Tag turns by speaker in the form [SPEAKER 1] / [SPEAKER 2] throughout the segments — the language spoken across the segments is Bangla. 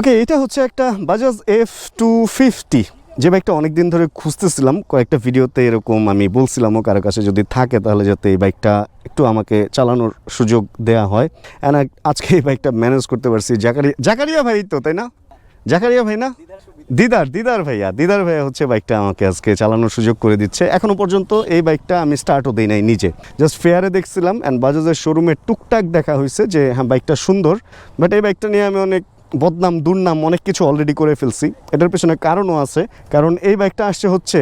[SPEAKER 1] ওকে এটা হচ্ছে একটা বাজাজ এফ টু ফিফটি যে বাইকটা অনেক দিন ধরে খুঁজতেছিলাম। কয়েকটা ভিডিওতে এরকম আমি বলছিলামও কারও কাছে, যদি থাকে তাহলে যাতে এই বাইকটা একটু আমাকে চালানোর সুযোগ দেয়া হয়। অ্যান্ড আজকে এই বাইকটা ম্যানেজ করতে পারছি জাকারিয়া জাকারিয়া ভাই তো, তাই না? জাকারিয়া ভাই না? দিদার দিদার ভাইয়া দিদার ভাইয়া হচ্ছে বাইকটা আমাকে আজকে চালানোর সুযোগ করে দিচ্ছে। এখনও পর্যন্ত এই বাইকটা আমি স্টার্টও দিই নাই নিজে। জাস্ট ফেয়ারে দেখছিলাম অ্যান্ড বাজাজের শোরুমে টুকটাক দেখা হয়েছে যে হ্যাঁ বাইকটা সুন্দর বাট এই বাইকটা নিয়ে আমি অনেক বদনাম, দুর্নাম অনেক কিছু অলরেডি করে ফেলছি। এটার পেছনে কারণও আছে। কারণ এই বাইকটা আসছে হচ্ছে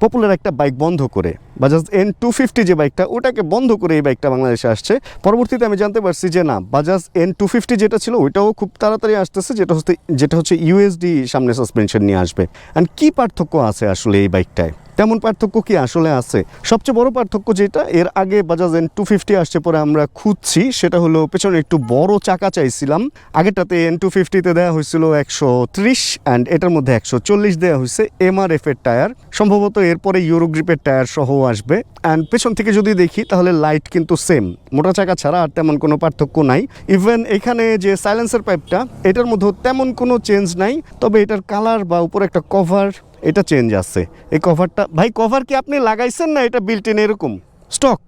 [SPEAKER 1] পপুলার একটা বাইক বন্ধ করে। বাজাজ এন টু ফিফটি যে বাইকটা ওটাকে বন্ধ করে এই বাইকটা বাংলাদেশে আসছে। পরবর্তীতে আমি জানতে পারছি যে না বাজাজ এন টু ফিফটি যেটা ছিল, ওইটাও খুব তাড়াতাড়ি আসতেছে, যেটা হচ্ছে যেটা হচ্ছে ইউএসডি সামনে সাসপেনশন নিয়ে আসবে। অ্যান্ড কী পার্থক্য আছে আসলে এই বাইকটায় তেমন পার্থক্য কি আসলে আছে? সবচেয়ে বড় পার্থক্য যেটা, এর আগে বাজাজ এন টু ফিফটি আসছে পরে আমরা খুঁজছি, সেটা হলো পেছনে একটু বড় চাকা চাইছিলাম। আগেরটাতে এন টু ফিফটিতে দেওয়া হয়েছিল একশো ত্রিশ অ্যান্ড এটার মধ্যে একশো চল্লিশ দেওয়া হয়েছে এমআরএফ এর টায়ার। সম্ভবত এরপরে ইউরো গ্রিপের টায়ার সহ আসবে। অ্যান্ড পেছন থেকে যদি দেখি, তাহলে লাইট কিন্তু সেম মোটা চাকা ছাড়া আর তেমন কোনো পার্থক্য নাই। ইভেন এখানে যে সাইলেন্সার পাইপটা এটার মধ্যেও তেমন কোনো চেঞ্জ নাই। তবে এটার কালার বা উপরে একটা কভার এটা চেঞ্জ আসছে। এই কভারটা ভাই কভার কি আপনি লাগাইছেন না এটা বিল্ট ইন এরকম স্টক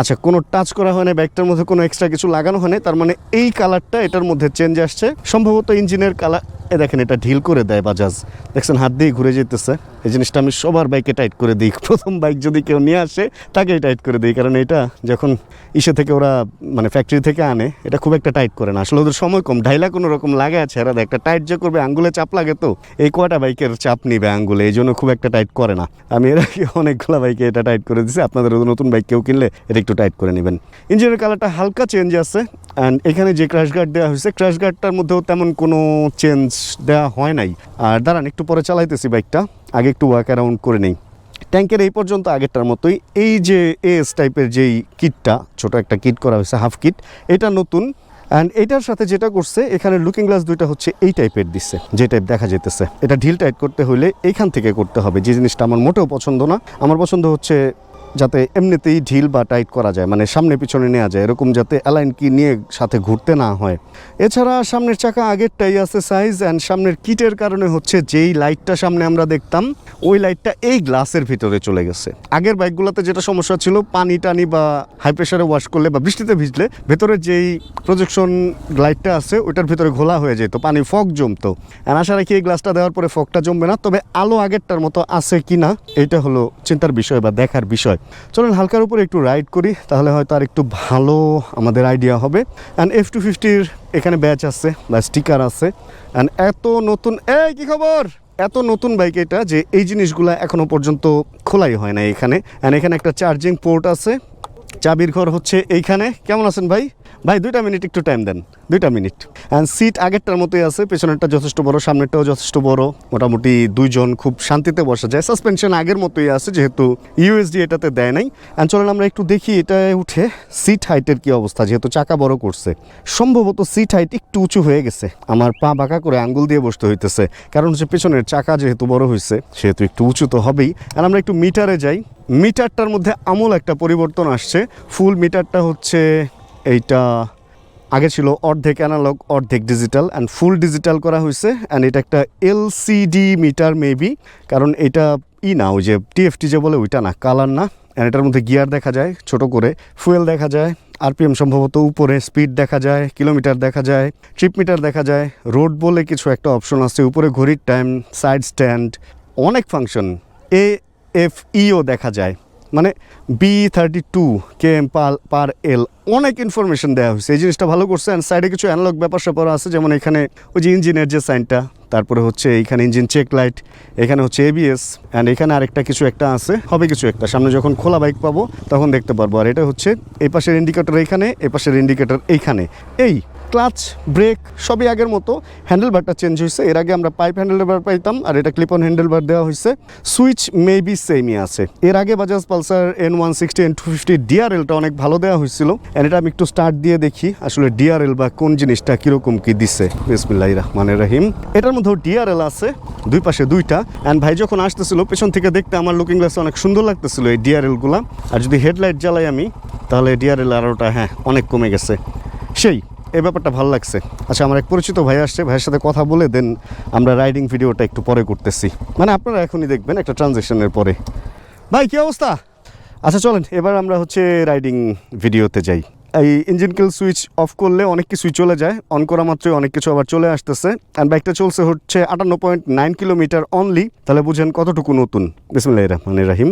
[SPEAKER 1] আচ্ছা কোনো টাচ করা হয় না ব্যাগটার মধ্যে কোনো এক্সট্রা কিছু লাগানো হয় না, তার মানে এই কালারটা এটার মধ্যে চেঞ্জ আসছে। সম্ভবত ইঞ্জিনের কালার এ দেখেন এটা ঢিল করে দেয় বাজাজ দেখছেন হাত দিয়ে ঘুরে যেতেছে। এই জিনিসটা আমি সবার বাইকে টাইট করে দিই। প্রথম বাইক যদি কেউ নিয়ে আসে, তাকেই টাইট করে দিই। কারণ এটা যখন ইসে থেকে ওরা মানে ফ্যাক্টরি থেকে আনে, এটা খুব একটা টাইট করে না। আসলে ওদের সময় কম। ঢাইলা কোনো রকম লাগে আছে, এরা একটা টাইট যে করবে, আঙ্গুলে চাপ লাগে তো। এই কয়টা বাইকের চাপ নিবে আঙ্গুলে? এই জন্য খুব একটা টাইট করে না। আমি এর আগে অনেকগুলো বাইকে এটা টাইট করে দিছি। আপনাদের নতুন বাইক কেউ কিনলে এটা টাইট করে নেবেন। ইঞ্জিনের কালারটা হালকা চেঞ্জ আছে অ্যান্ড এখানে যে ক্র্যাশ গার্ড দেওয়া হয়েছে ক্র্যাশ গার্ডটার মধ্যেও তেমন কোনো চেঞ্জ দেওয়া হয় নাই। আর দাঁড়ান, একটু পরে চালাইতেছি বাইকটা আগে একটু ওয়াক অ্যারাউন্ড করে নেই। ট্যাঙ্কের এই পর্যন্ত আগেরটার মতোই, এই যে এস টাইপের যেই কিটটা ছোট একটা কিট করা হয়েছে হাফ কিট এটা নতুন অ্যান্ড এটার সাথে যেটা করছে, এখানে লুকিং গ্লাস দুইটা হচ্ছে এই টাইপের দিচ্ছে, যে টাইপ দেখা যেতেছে। এটা ঢিল টাইট করতে হলে এইখান থেকে করতে হবে, যে জিনিসটা আমার মোটেও পছন্দ না। আমার পছন্দ হচ্ছে যাতে এমনিতেই ঢিল বা টাইট করা যায় মানে সামনে পিছনে নেওয়া যায়, এরকম যাতে অ্যালাইন কি নিয়ে সাথে ঘুরতে না হয়। এছাড়া সামনের চাকা আগেরটাই আছে সাইজ অ্যান্ড সামনের কিটের কারণে হচ্ছে যেই লাইটটা সামনে আমরা দেখতাম, ওই লাইটটা এই গ্লাসের ভিতরে চলে গেছে। আগের বাইকগুলোতে যেটা সমস্যা ছিল, পানি টানি বা হাই প্রেশারে ওয়াশ করলে বা বৃষ্টিতে ভিজলে ভেতরে যেই প্রজেকশন লাইটটা আছে, ওইটার ভিতরে ঘোলা হয়ে যেত, পানি ফগ জমতো। আর আশা রাখি এই গ্লাসটা দেওয়ার পরে ফগটা জমবে না, তবে আলো আগেরটার মতো আছে কি না এটা হলো চিন্তার বিষয় বা দেখার বিষয়। চলুন হালকার উপরে একটু রাইড করি, তাহলে হয়তো আর একটু ভালো আমাদের আইডিয়া হবে। অ্যান্ড এফ টু ফিফটির এখানে ব্যাচ আছে বা স্টিকার আছে। অ্যান্ড এত নতুন, এই কি খবর? এত নতুন বাইক এটা যে এই জিনিসগুলো এখনও পর্যন্ত খোলাই হয় না এখানে। অ্যান্ড এখানে একটা চার্জিং পোর্ট আছে। চাবির ঘর হচ্ছে এইখানে। কেমন আছেন ভাই? ভাই, দুইটা মিনিট একটু টাইম দেন। দুইটা মিনিট। অ্যান্ড সিট আগেরটার মতোই আছে, পেছনেরটা যথেষ্ট বড়, সামনেরটাও যথেষ্ট বড়। মোটামুটি দুইজন খুব শান্তিতে বসা যায়। সাসপেনশন আগের মতোই আছে, যেহেতু ইউএসডি এটাতে দেয় নাই। অ্যান্ড চলেন আমরা একটু দেখি এটায় উঠে সিট হাইটের কি অবস্থা, যেহেতু চাকা বড় করছে। সম্ভবত সিট হাইট একটু উঁচু হয়ে গেছে। আমার পা বাঁকা করে আঙ্গুল দিয়ে বসতে হইতেছে। কারণ হচ্ছে পেছনের চাকা যেহেতু বড় হয়েছে সেহেতু একটু উঁচু তো হবেই। আর আমরা একটু মিটারে যাই। মিটারটার মধ্যে আমূল একটা পরিবর্তন আসছে। ফুল মিটারটা হচ্ছে এইটা, আগে ছিল অর্ধেক অ্যানালগ অর্ধেক ডিজিটাল অ্যান্ড ফুল ডিজিটাল করা হয়েছে। অ্যান্ড এটা একটা এলসিডি মিটার মেবি কারণ এটা ই না, ওই যে টিএফটি যে বলে ওইটা না, কালার না। অ্যান্ড এটার মধ্যে গিয়ার দেখা যায়, ছোট করে। ফুয়েল দেখা যায় আরপিএম সম্ভবত উপরে স্পিড দেখা যায় কিলোমিটার দেখা যায় ট্রিপ মিটার দেখা যায়। রোড বলে কিছু একটা অপশন আছে, উপরে ঘড়ির টাইম সাইড স্ট্যান্ড অনেক ফাংশন এ এফ ইও দেখা যায় মানে B thirty two K M per per L অনেক ইনফরমেশন দেওয়া হয়েছে। এই জিনিসটা ভালো করছে অ্যান্ড সাইডে কিছু অ্যানালগ ব্যাপার স্যাপার আছে, যেমন এখানে ওই যে ইঞ্জিনের যে সাইনটা তারপরে হচ্ছে এইখানে ইঞ্জিন চেক লাইট এখানে হচ্ছে এবিএস অ্যান্ড এখানে আরেকটা কিছু একটা আছে, হবে কিছু একটা। সামনে যখন খোলা বাইক পাবো, তখন দেখতে পারব। আর এটা হচ্ছে, এই পাশের ইন্ডিকেটর এইখানে এই পাশের ইন্ডিকেটর এইখানে। এই ক্লাচ, ব্রেক সবই আগের মতো। হ্যান্ডেল বারটা চেঞ্জ হয়েছে। এর আগে আমরা পাইপ হ্যান্ডেল বার পাইতাম আর এটা ক্লিপ অন হ্যান্ডেল বার দেওয়া হয়েছে। সুইচ মেবি সেমই আছে। এর আগে Bajaj Pulsar N one sixty N two fifty ডিআরএলটা অনেক ভালো দেওয়া হয়েছিল। অ্যান্ড এটা আমি একটু স্টার্ট দিয়ে দেখি আসলে ডিআরএল বা কোন জিনিসটা কীরকম কি দিচ্ছে বিসমিল্লাহ রহমানের রহিম। এটার মধ্যেও ডিআরএল আছে, দুই পাশে দুইটা। অ্যান্ড ভাই যখন আসতেছিল, পেছন থেকে দেখতে আমার লুকিং গ্লাসে অনেক সুন্দর লাগতেছিল এই ডিআরএলগুলো আর যদি হেডলাইট জ্বালাই আমি, তাহলে ডিআরএল আরোটা হ্যাঁ অনেক কমে গেছে। সেই। এই ব্যাপারটা ভালো লাগছে। আচ্ছা আমার এক পরিচিত ভাই আসছে, ভাইয়ের সাথে কথা বলে দেন আমরা রাইডিং ভিডিওটা একটু পরে করতেছি। মানে আপনারা এখনই দেখবেন একটা ট্রানজেকশনের পরে। ভাই, কি অবস্থা? আচ্ছা চলেন, এবার আমরা হচ্ছে রাইডিং ভিডিওতে যাই। এই ইঞ্জিন কিল সুইচ অফ করলে অনেক কিছুই চলে যায় অন করা মাত্রই অনেক কিছু আবার চলে আসতেছে। অ্যান্ড বাইকটা চলছে হচ্ছে আটান্ন পয়েন্ট নাইন কিলোমিটার অনলি তাহলে বুঝেন কতটুকু নতুন। বিসমুল্লাহ রহমান রাহিম।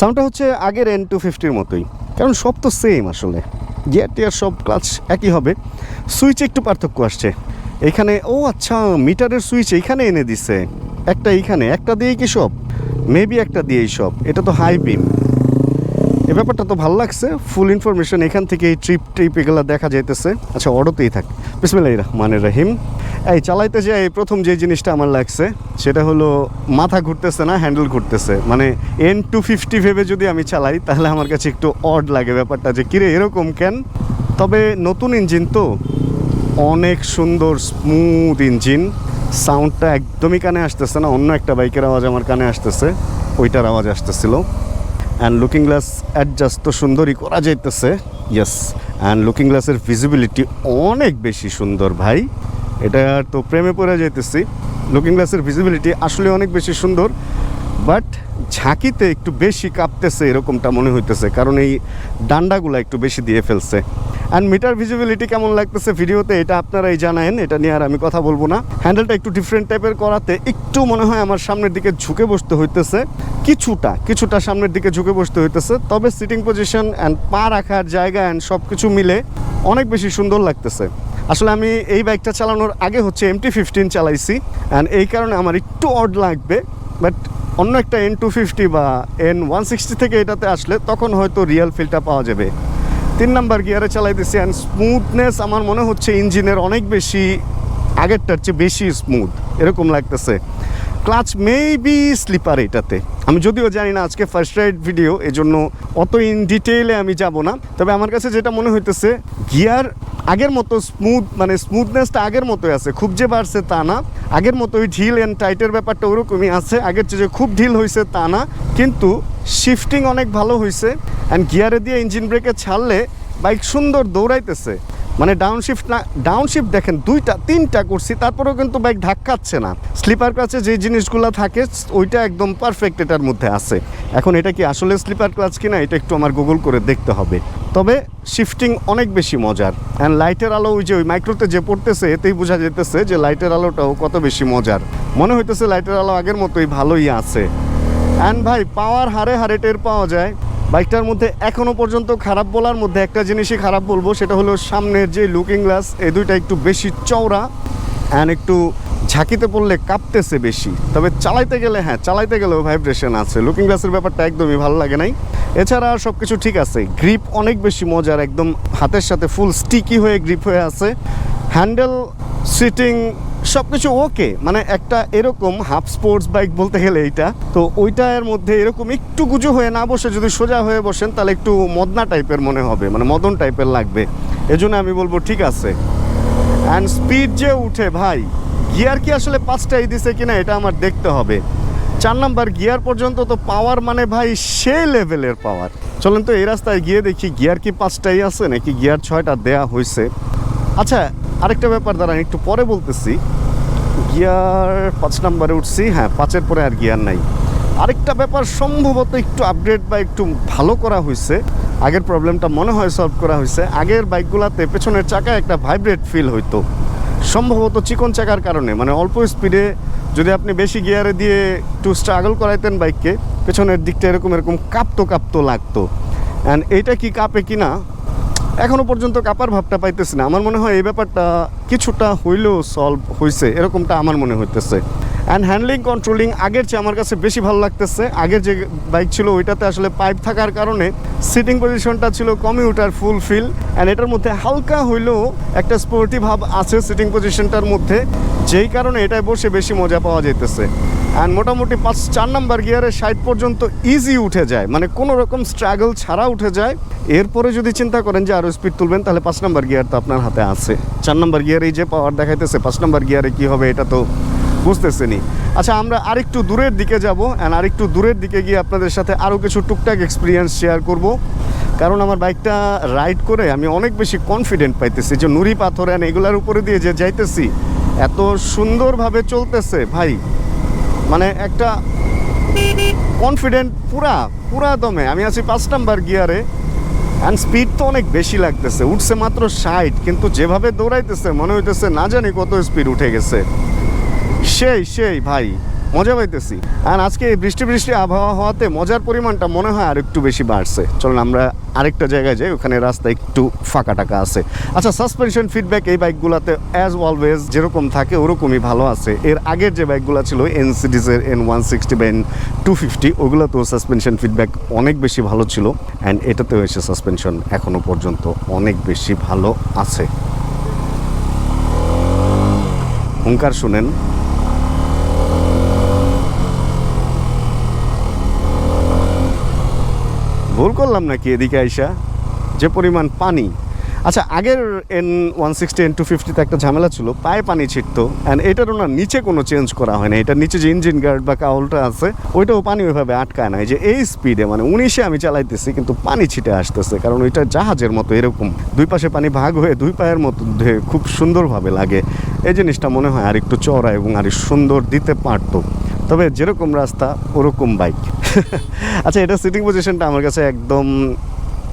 [SPEAKER 1] সাউন্ডটা হচ্ছে আগের এন টু ফিফটির মতোই। কারণ সব তো সেম আসলে। গিয়ার টিয়ার সব ক্লাচ একই হবে। সুইচে একটু পার্থক্য আসছে। এখানে, ও আচ্ছা মিটারের সুইচ এইখানে এনে দিছে। একটা এইখানে, একটা দিয়েই কি সব? মেবি একটা দিয়েই সব। এটা তো হাই বিম এ ব্যাপারটা তো ভালো লাগছে। ফুল ইনফরমেশন এখান থেকে এই ট্রিপ ট্রিপ এগুলো দেখা যাইতেছে। আচ্ছা অটোতেই থাক। বিসমিল্লাহ রহমানের রহিম। এই চালাইতে যে এই প্রথম যে জিনিসটা আমার লাগছে, সেটা হলো মাথা ঘুরতেছে না হ্যান্ডেল ঘুরতেছে। মানে এন টু ফিফটি ভেবে যদি আমি চালাই, তাহলে আমার কাছে একটু অড লাগে ব্যাপারটা যে, কিরে, এরকম কেন? তবে নতুন ইঞ্জিন তো অনেক সুন্দর স্মুথ ইঞ্জিন সাউন্ডটা একদমই কানে আসতেছে না, অন্য একটা বাইকের আওয়াজ আমার কানে আসতেছে। ওইটার আওয়াজ আসতেছিল। অ্যান্ড লুকিং গ্লাস অ্যাডজাস্ট তো সুন্দরই করা যাইতেছে। ইয়েস অ্যান্ড লুকিং গ্লাসের ভিজিবিলিটি অনেক বেশি সুন্দর ভাই। এটা তো প্রেমে পড়ে যাইতেছি। লুকিং গ্লাসের ভিজিবিলিটি আসলে অনেক বেশি সুন্দর বাট ঝাঁকিতে একটু বেশি কাঁপতেছে এরকমটা মনে হইতেছে, কারণ এই ডান্ডাগুলো একটু বেশি দিয়ে ফেলছে। অ্যান্ড মিটার ভিজিবিলিটি কেমন লাগতেছে ভিডিওতে, এটা আপনারাই জানায়েন এটা নিয়ে আর আমি কথা বলব না। হ্যান্ডেলটা একটু ডিফারেন্ট টাইপের করাতে একটু মনে হয় আমার সামনের দিকে ঝুঁকে বসতে হইতেছে। কিছুটা কিছুটা সামনের দিকে ঝুঁকে বসতে হইতেছে, তবে সিটিং পজিশন অ্যান্ড পা রাখার জায়গা অ্যান্ড সব কিছু মিলে অনেক বেশি সুন্দর লাগতেছে। আসলে আমি এই বাইকটা চালানোর আগে হচ্ছে এমটি ফিফটিন চালাইছি অ্যান্ড এই কারণে আমার একটু অড লাগবে বাট অন্য একটা এন টু ফিফটি বা এন ওয়ান সিক্সটি থেকে এটাতে আসলে তখন হয়তো রিয়েল ফিলটা পাওয়া যাবে। তিন নাম্বার গিয়ারে চালাইতেছি অ্যান্ড স্মুথনেস আমার মনে হচ্ছে ইঞ্জিনের অনেক বেশি, আগেরটার চেয়ে বেশি স্মুথ এরকম লাগতেছে। ক্লাচ মেবি স্লিপার এটাতে। আমি যদিও জানি না আজকে ফার্স্ট রাইড ভিডিও এজন্য অত ইন ডিটেইলে আমি যাব না। তবে আমার কাছে যেটা মনে হইতেছে গিয়ার আগের মতো স্মুথ মানে স্মুথনেসটা আগের মতোই আছে। খুব যে বাড়ছে তা না। আগের মতোই ঢিল অ্যান্ড টাইটের ব্যাপারটা ওরকমই আছে। আগের চেয়ে খুব ঢিল হয়েছে তা না। কিন্তু শিফটিং অনেক ভালো হয়েছে অ্যান্ড গিয়ারে দিয়ে ইঞ্জিন ব্রেকে ছাড়লে বাইক সুন্দর দৌড়াইতেছে। মানে ডাউনশিফট না ডাউনশিফট দেখেন, দুইটা, তিনটা করছি, তারপরেও কিন্তু বাইক ধাক্কাচ্ছে না। স্লিপার ক্লাচে যে জিনিসগুলো থাকে, ওইটা একদম পারফেক্ট এটার মধ্যে আছে। এখন এটা কি আসলে স্লিপার ক্লাচ কিনা, এটা একটু আমার গুগল করে দেখতে হবে। তবে শিফটিং অনেক বেশি মজার। অ্যান্ড লাইটের আলো ওই যে ওই মাইক্রোতে যে পড়তেছে, এতেই বোঝা যেতেছে যে লাইটের আলোটাও কত বেশি মজার। মনে হইতেছে লাইটের আলো আগের মতোই ভালোই আছে। অ্যান্ড ভাই পাওয়ার হারে হারে টের পাওয়া যায়। বাইকটার মধ্যে এখনও পর্যন্ত খারাপ বলার মধ্যে একটা জিনিসই খারাপ বলব, সেটা হলো সামনের যে লুকিং গ্লাস এই দুইটা একটু বেশি চওড়া অ্যান্ড একটু ঝাঁকিতে পড়লে কাঁপতেছে বেশি। তবে চালাইতে গেলে হ্যাঁ চালাইতে গেলেও ভাইব্রেশন আছে। লুকিং গ্লাসের ব্যাপারটা একদমই ভালো লাগে নাই। এছাড়া সব কিছু ঠিক আছে। গ্রিপ অনেক বেশি মজার, একদম হাতের সাথে ফুল স্টিকি হয়ে গ্রিপ হয়ে আছে। হ্যান্ডেল সিটিং সব কিছু ওকে। মানে একটা এরকম হাফ স্পোর্টস বাইক বলতে গেলে এইটা। তো ওইটার মধ্যে এরকম একটু গুজো হয়ে না বসে যদি সোজা হয়ে বসেন, তাহলে একটু মদনা টাইপের মনে হবে। মানে মদন টাইপের লাগবে। এজন্য আমি বলব ঠিক আছে। অ্যান্ড স্পিড যে উঠে ভাই গিয়ার কি আসলে পাঁচটাই দিছে কিনা এটা আমার দেখতে হবে। চার নাম্বার গিয়ার পর্যন্ত তো পাওয়ার মানে ভাই সে লেভেলের পাওয়ার চলেন তো এই রাস্তায় গিয়ে দেখি গিয়ার কি পাঁচটাই আছে নাকি গিয়ার ছয়টা দেয়া হয়েছে আচ্ছা আরেকটা ব্যাপার দাঁড়ান, একটু পরে বলতেছি। গিয়ার পাঁচ নাম্বারে উঠছি। হ্যাঁ পাঁচের পরে আর গিয়ার নাই। আরেকটা ব্যাপার সম্ভবত একটু আপগ্রেড বা একটু ভালো করা হয়েছে। আগের প্রবলেমটা মনে হয় সলভ করা হয়েছে। আগের বাইকগুলোতে পেছনের চাকায় একটা ভাইব্রেট ফিল হইতো। সম্ভবত চিকন চাকার কারণে। মানে অল্প স্পিডে যদি আপনি বেশি গিয়ারে দিয়ে একটু স্ট্রাগল করাইতেন বাইককে পেছনের দিকটা এরকম এরকম কাঁপতো কাঁপতো লাগতো। অ্যান্ড এইটা কি কাঁপে কি না এখনও পর্যন্ত কাপার ভাবটা পাইতেছি না। আমার মনে হয় এই ব্যাপারটা কিছুটা হইলেও সলভ হয়েছে এরকমটা আমার মনে হইতেছে। অ্যান্ড হ্যান্ডলিং কন্ট্রোলিং আগের চেয়ে আমার কাছে বেশি ভালো লাগতেছে। আগের যে বাইক ছিল, ওইটাতে আসলে পাইপ থাকার কারণে সিটিং পজিশনটা ছিল কমিউটার ফুল ফিল। অ্যান্ড এটার মধ্যে হালকা হইলেও একটা স্পোর্টি ভাব আছে সিটিং পজিশনটার মধ্যে। যেই কারণে এটায় বসে বেশি মজা পাওয়া যেতেছে অ্যান্ড মোটামুটি পাঁচ, চার নাম্বার গিয়ারে ষাট পর্যন্ত ইজি উঠে যায়। মানে কোনো রকম স্ট্রাগল ছাড়া উঠে যায়। এরপরে যদি চিন্তা করেন যে আরও স্পিড তুলবেন, তাহলে পাঁচ নাম্বার গিয়ার তো আপনার হাতে আছে। চার নাম্বার গিয়ারে এই যে পাওয়ার দেখাইতেছে, পাঁচ নাম্বার গিয়ারে কী হবে, এটা তো বুঝতেছেনি আচ্ছা আমরা আরেকটু দূরের দিকে যাব অ্যান্ড আরেকটু দূরের দিকে গিয়ে আপনাদের সাথে আরও কিছু টুকটাক এক্সপিরিয়েন্স শেয়ার করব। কারণ আমার বাইকটা রাইড করে আমি অনেক বেশি কনফিডেন্ট পাইতেছি যে নুড়ি পাথর অ্যান্ড এগুলার উপরে দিয়ে যে যাইতেছি, এত সুন্দরভাবে চলতেছে ভাই। মানে একটা কনফিডেন্ট পুরা পুরা দমে। আমি আছি পাঁচ নাম্বার গিয়ারে অ্যান্ড স্পিড তো অনেক বেশি লাগতেছে। উঠছে মাত্র ষাট, কিন্তু যেভাবে দৌড়াইতেছে, মনে হইতেছে না জানি কত স্পিড উঠে গেছে। সেই সেই, ভাই, মজা পাইতেছি। আর আজকে এই বৃষ্টি বৃষ্টি আবহাওয়া হওয়াতে মজার পরিমাণটা মনে হয় আর একটু বেশি বাড়ছে। চলুন আমরা আরেকটা জায়গায় যাই, ওখানে রাস্তা একটু ফাঁকা টাকা আছে। আচ্ছা সাসপেনশন ফিডব্যাক এই বাইকগুলোতে অ্যাজ অলওয়েজ যেরকম থাকে ওরকমই ভালো আছে। এর আগের যে বাইকগুলো ছিল এন সিরিজের এন ওয়ান সিক্সটি বা এন টু ফিফটি ওগুলোতেও সাসপেনশন ফিডব্যাক অনেক বেশি ভালো ছিল। অ্যান্ড এটাতেও এসে সাসপেনশন এখনও পর্যন্ত অনেক বেশি ভালো আছে। হুঙ্কার শুনেন ভুল করলাম নাকি এদিকে আইসা? যে পরিমাণ পানি। আচ্ছা আগের N one sixty N two ফিফটিতে একটা ঝামেলা ছিল, পায়ে পানি ছিটতো অ্যান্ড এটারও ওনার নিচে কোনো চেঞ্জ করা হয় না। এটার নিচে যে ইঞ্জিন গার্ড বা কাউলটা আছে, ওইটাও পানি ওইভাবে আটকায় না। যে এই স্পিডে মানে উনিশে আমি চালাইতেছি, কিন্তু পানি ছিটে আসতেছে, কারণ ওইটা জাহাজের মতো এরকম। দুই পাশে পানি ভাগ হয়ে দুই পায়ের মধ্যে খুব সুন্দরভাবে লাগে। এই জিনিসটা মনে হয় আর একটু চড়া এবং আর সুন্দর দিতে পারতো। তবে যেরকম রাস্তা, ওরকম বাইক আচ্ছা এটা সিটিং পজিশনটা আমার কাছে একদম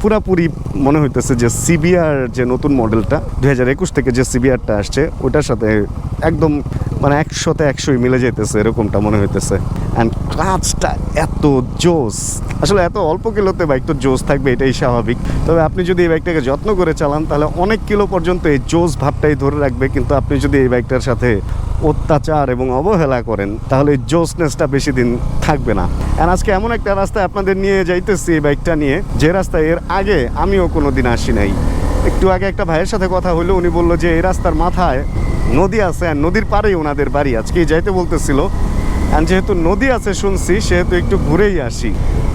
[SPEAKER 1] পুরাপুরি মনে হইতেছে যে সিবিআর যে নতুন মডেলটা দু হাজার একুশ থেকে যে সিবিআরটা আসছে, ওটার সাথে একদম মানে একশোতে একশোই মিলে যেতেছে, এরকমটা মনে হইতেছে। অ্যান্ড ক্লাচটা এত জোস। আসলে এত অল্প কিলোতে বাইক তো জোস থাকবে, এটাই স্বাভাবিক। তবে আপনি যদি এই বাইকটাকে যত্ন করে চালান, তাহলে অনেক কিলো পর্যন্ত এই জোস ভাবটাই ধরে রাখবে। কিন্তু আপনি যদি এই বাইকটার সাথে অত্যাচার এবং অবহেলা করেন, তাহলে এই জোসনেসটা বেশি দিন থাকবে না। আর আজকে এমন একটা রাস্তায় আপনাদের নিয়ে যাইতেছি এই বাইকটা নিয়ে, যে রাস্তায় এর আগে আমিও কোনো দিন আসি নাই। একটু আগে একটা ভাইয়ের সাথে কথা হলো উনি বলল যে, এই রাস্তার মাথায় নদী আছে আর নদীর পাড়েই ওনাদের বাড়ি। আজকেই যাইতে বলতেছিল। আর যেহেতু নদী আছে শুনছি, সেহেতু একটু ঘুরেই আসি।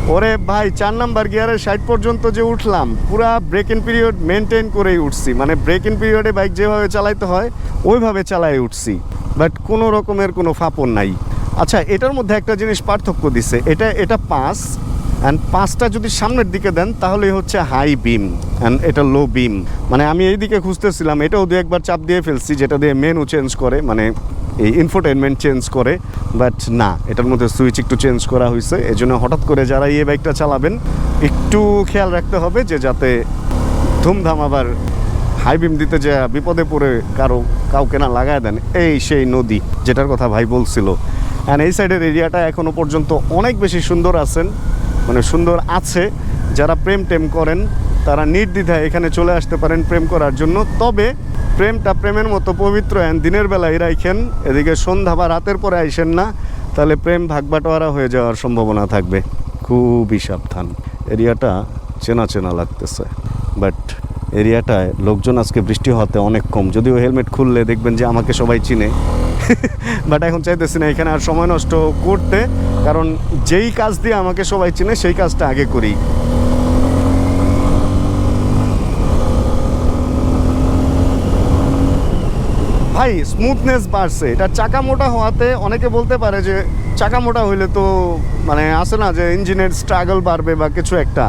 [SPEAKER 1] ওরে ভাই, চার নাম্বার গিয়ারের সাইড পর্যন্ত যে উঠলাম, পুরা ব্রেক ইন পিরিয়ড মেনটেন করেই উঠছি। মানে ব্রেক ইন পিরিয়ডে বাইক যেভাবে চালাইতে হয়, ওইভাবে চালাই উঠছি। বাট কোনো রকমের কোনো ফাপন নাই। আচ্ছা এটার মধ্যে একটা জিনিস পার্থক্য দিছে। এটা এটা পাস অ্যান্ড পাঁচটা যদি সামনের দিকে দেন তাহলে হচ্ছে হাই বিম অ্যান্ড এটা লো বিম মানে আমি এই দিকে খুঁজতেছিলাম, এটাও দু একবার চাপ দিয়ে ফেলছি, যেটা দিয়ে মেনু চেঞ্জ করে মানে এই ইনফোটেনমেন্ট চেঞ্জ করে বাট না, এটার মধ্যে সুইচ একটু চেঞ্জ করা হয়েছে এই জন্য হঠাৎ করে যারা এই বাইকটা চালাবেন, একটু খেয়াল রাখতে হবে যে যাতে ধুমধাম আবার হাই বিম দিতে যে বিপদে পড়ে কারও, কাউকে না লাগায় দেন, এই সেই নদী, যেটার কথা ভাই বলছিল। অ্যান্ড এই সাইডের এরিয়াটা এখনও পর্যন্ত অনেক বেশি সুন্দর আছেন। মানে সুন্দর আছে। যারা প্রেম টেম করেন, তারা নির্দ্বিধায় এখানে চলে আসতে পারেন প্রেম করার জন্য। তবে প্রেমটা প্রেমের মতো পবিত্র অ্যান্ড দিনের বেলায় রাখেন এদিকে সন্ধ্যা বা রাতের পরে আইসেন না, তাহলে প্রেম ভাগবাটোয়ারা হয়ে যাওয়ার সম্ভাবনা থাকবে। খুবই সাবধান। এরিয়াটা চেনা চেনা লাগতেছে। বাট এরিয়াটায় লোকজন আজকে বৃষ্টি হতে অনেক কম। যদিও হেলমেট খুললে দেখবেন যে আমাকে সবাই চিনে। বাট এখন চাইতেছি না, এখানে আর সময় নষ্ট করতে, কারণ যেই কাজ দিয়ে আমাকে সবাই চিনে, সেই কাজটা আগে করি। ভাই স্মুথনেস বাড়ছে। এটা চাকা মোটা হওয়াতে অনেকে বলতে পারে যে, চাকা মোটা হইলে তো মানে আসে না যে ইঞ্জিনের স্ট্রাগল বাড়বে বা কিছু একটা।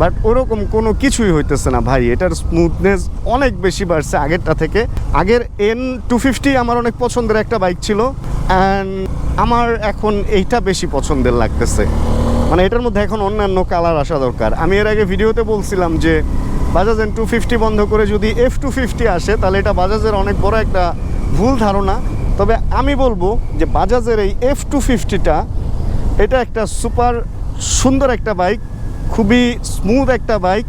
[SPEAKER 1] বাট ওরকম কোনো কিছুই হইতেছে না ভাই। এটার স্মুথনেস অনেক বেশি বাড়ছে আগেরটা থেকে। আগের এন টু ফিফটি আমার অনেক পছন্দের একটা বাইক ছিল অ্যান্ড আমার এখন এইটা বেশি পছন্দের লাগতেছে। মানে এটার মধ্যে এখন অন্যান্য কালার আসা দরকার। আমি এর আগে ভিডিওতে বলছিলাম যে বাজাজ এন টু ফিফটি বন্ধ করে যদি এফ টু ফিফটি আসে, তাহলে এটা বাজাজের অনেক বড় একটা ভুল ধারণা। তবে আমি বলব যে বাজাজের এই এফ টু ফিফটিটা এটা একটা সুপার সুন্দর একটা বাইক খুবই স্মুথ একটা বাইক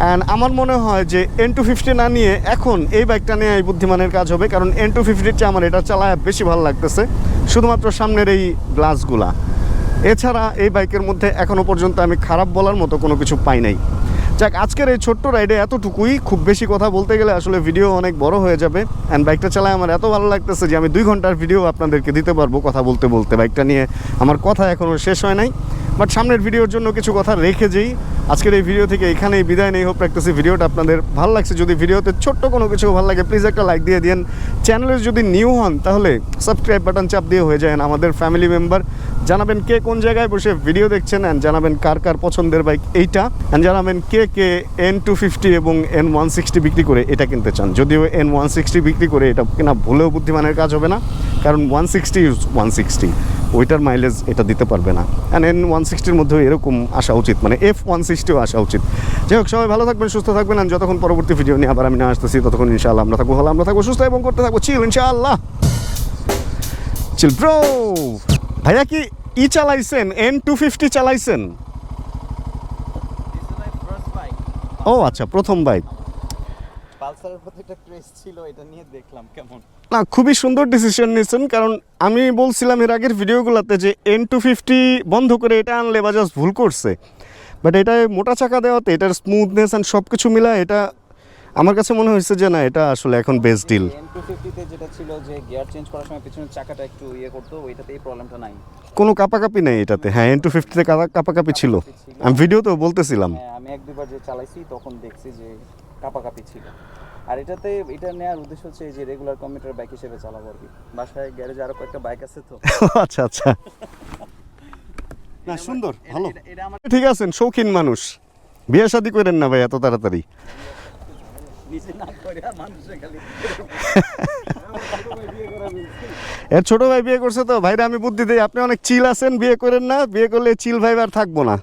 [SPEAKER 1] অ্যান্ড আমার মনে হয় যে এন টু ফিফটি না নিয়ে এখন এই বাইকটা নিয়ে এই বুদ্ধিমানের কাজ হবে, কারণ এন টু ফিফটির চেয়ে আমার এটা চালায় বেশি ভালো লাগতেছে, শুধুমাত্র সামনের এই গ্লাসগুলা এছাড়া এই বাইকের মধ্যে এখনও পর্যন্ত আমি খারাপ বলার মতো কোনো কিছু পাই নাই। যাক, আজকের এই ছোট্ট রাইডে এতটুকুই, খুব বেশি কথা বলতে গেলে আসলে ভিডিও অনেক বড় হয়ে যাবে অ্যান্ড বাইকটা চালায় আমার এত ভালো লাগতেছে যে আমি দুই ঘণ্টার ভিডিও আপনাদেরকে দিতে পারব কথা বলতে বলতে। বাইকটা নিয়ে আমার কথা এখনও শেষ হয় নাই। বাট সামনের ভিডিওর জন্য কিছু কথা রেখে যেই, আজকের এই ভিডিও থেকে এখানেই বিদায় নেই হোক রাখতেছি ভিডিওটা আপনাদের ভালো লাগছে। যদি ভিডিওতে ছোট্ট কোনো কিছু ভালো লাগে প্লিজ একটা লাইক দিয়ে দিন চ্যানেলে যদি নিউ হন, তাহলে সাবস্ক্রাইব বাটন চাপ দিয়ে হয়ে যায়। আমাদের ফ্যামিলি মেম্বার জানাবেন কে কোন জায়গায় বসে ভিডিও দেখছেন অ্যান্ড জানাবেন কার কার পছন্দের বাইক এইটা। অ্যান্ড জানাবেন কে কে এন টু ফিফটি এবং এন ওয়ান সিক্সটি বিক্রি করে এটা কিনতে চান। যদিও এন ওয়ান সিক্সটি বিক্রি করে এটা কিনা ভুলেও বুদ্ধিমানের কাজ হবে না, কারণ ওয়ান সিক্সটি ওয়ান সিক্সটি ওইটার মাইলেজ এটা দিতে পারবে না। অ্যান্ড এন ওয়ান সিক্সটির মধ্যেও এরকম আসা উচিত মানে এফ ওয়ান সিক্সটিও আসা উচিত। যাই হোক, সবাই ভালো থাকবেন, সুস্থ থাকবেন আর যতক্ষণ পরবর্তী ভিডিও নিয়ে আবার আমি না আসতেছি, ততক্ষণ ইনশাআল্লাহ আমরা থাকব, ভালো, আমরা থাকব সুস্থ এবং করতে থাকব চিল ইনশাআল্লাহ। চিল ব্রো ভাইয়া কি ই চালাইছেন? এন টু ফিফটি চালাইছেন? ও আচ্ছা প্রথম বাইক
[SPEAKER 2] পালসারের প্রতি একটা ক্রেজ ছিল, এটা নিয়ে দেখলাম কেমন।
[SPEAKER 1] না খুবই সুন্দর ডিসিশন নিয়েছেন। কারণ আমি বলছিলাম এর আগের ভিডিওগুলোতে যে এন টু ফিফটি বন্ধ করে এটা আনলে বাজাজ ভুল করছে। বাট এটায় মোটা চাকা দেওয়াতে এটার স্মুথনেস অ্যান্ড সব কিছু মিলা এটা আমার কাছে মনে হয়েছে যে না এটা আসলে এখন বেস্ট ডিল
[SPEAKER 2] ফিফটিতে যেটা ছিল যে গিয়ার চেঞ্জ করার সময় পিছনের চাকাটা একটু ইয়ে করতো ওইটাতে এই প্রবলেমটা নাই।
[SPEAKER 1] কোনো কাপাকাপি নেই এটাতে। হ্যাঁ এন টু ফিফটিতে কাপাকাপি ছিল। আমি ভিডিওতেও বলতেছিলাম।
[SPEAKER 2] হ্যাঁ আমি এক দুবার যে চালাইছি তখন দেখছি যে কাপাকাপি ছিল। আর এটাতে এটা নেওয়ার উদ্দেশ্য হচ্ছে এই যে রেগুলার কমিউটার বাইক হিসেবে চালাবো আর কি। বাসায় গ্যারেজে আরও কয়েকটা বাইক আছে তো।
[SPEAKER 1] আচ্ছা আচ্ছা। না সুন্দর ভালো। ঠিক আছেন শৌখিন মানুষ। বিয়ে শাদি করেন না ভাই এত তাড়াতাড়ি। এর ছোট ভাই বিয়ে করছে তো ভাইরা আমি বুদ্ধি দিই আপনি অনেক চিল আছেন বিয়ে করেন না বিয়ে করলে চিল ভাই আর থাকব না।